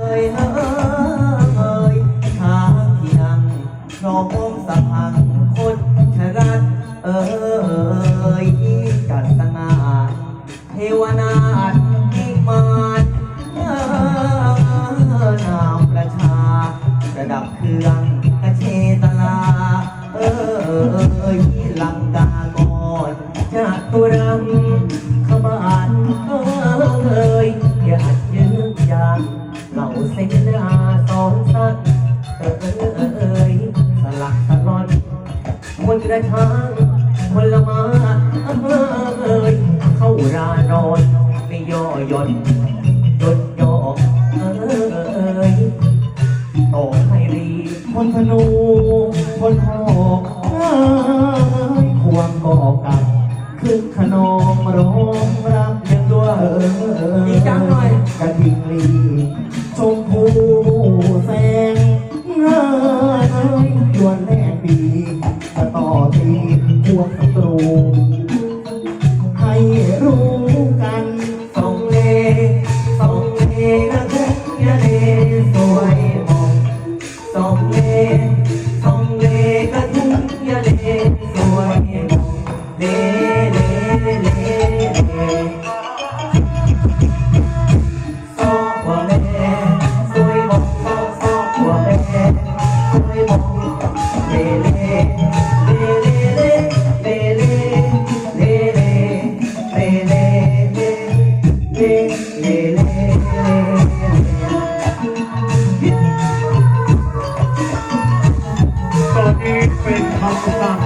เอ่ยเอ่ยทางที่นั่งพร้อมสะพัง ไม่ย่อหย่อนยอเอ่ยโตไพรีพลธนูพลหอกเอ้ยควงก่อกับขึ้นขนองร้องรับยังด้วยดีจังหน่อย กระดิ่งลีชมพูแสงเอ้ยดวนแรกปีต่อทีพวกศัตรูให้รู้ Vamos.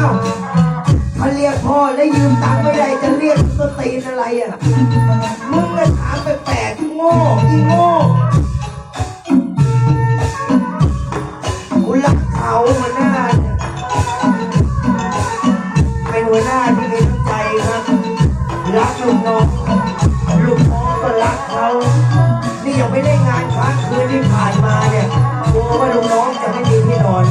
อ้าวถ้าเรียกพ่อแล้วยืมตังค์ไม่ได้จะเรียกต้นตีนอะไรอะ มึงก็ถามไปแปลกๆโง่อีโง่กูรักเขาหัวหน้าเนี่ยเป็นหัวหน้าที่มีน้ำใจครับ รักลูกน้อง ลูกน้องก็รักเขา นี่ยังไม่ได้งานค้างคืนที่ผ่านมาเนี่ยกลัวว่าลูกน้องจะไม่มีที่นอน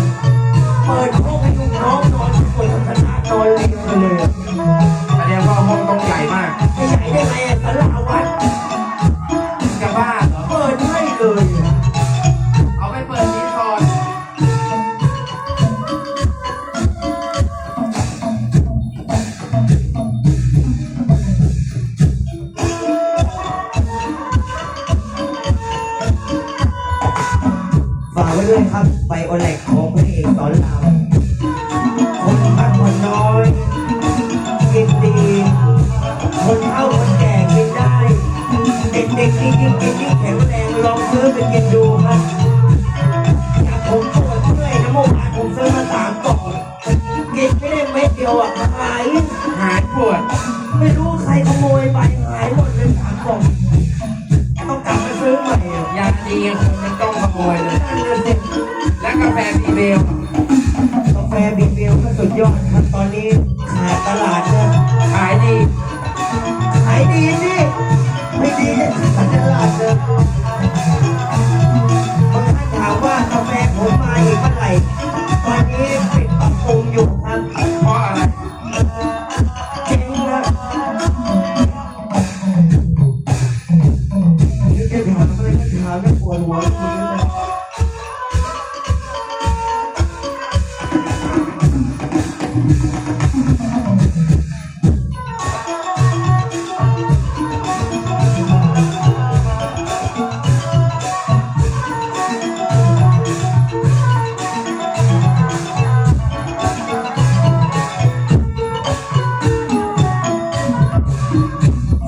เปิดห้อง น้องนอนบนขนาดนอนเรียงไปเลย นี่ยิ่งกินยิ่งแข็งแรงลองซื้อไปกินดูครับจากผมปวดเมื่อยนะเมื่อวานผมซื้อมาสามกล่องกินไม่ได้เม็ดเดียวอะหายหายปวด ไม่รู้ใครขโมยไปหายหมดเลยสามกล่องต้องกลับมาซื้อใหม่อะยาดีคนมันต้องขโมยเลย นั่นเลยสิแล้วกาแฟพีเบลกาแฟบีเบลก็สุดยอดครับตอนนี้ขาดตลาดเนะขายดี ขายดีสิ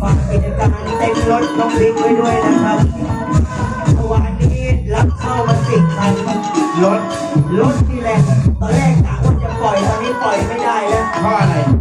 ฝากกิจการเต็มรถน้องบิ๊กไว้ด้วยนะครับ รถ รถที่แรกตอนแรกกะว่าจะปล่อย ตอนนี้ปล่อยไม่ได้แล้ว เพราะอะไร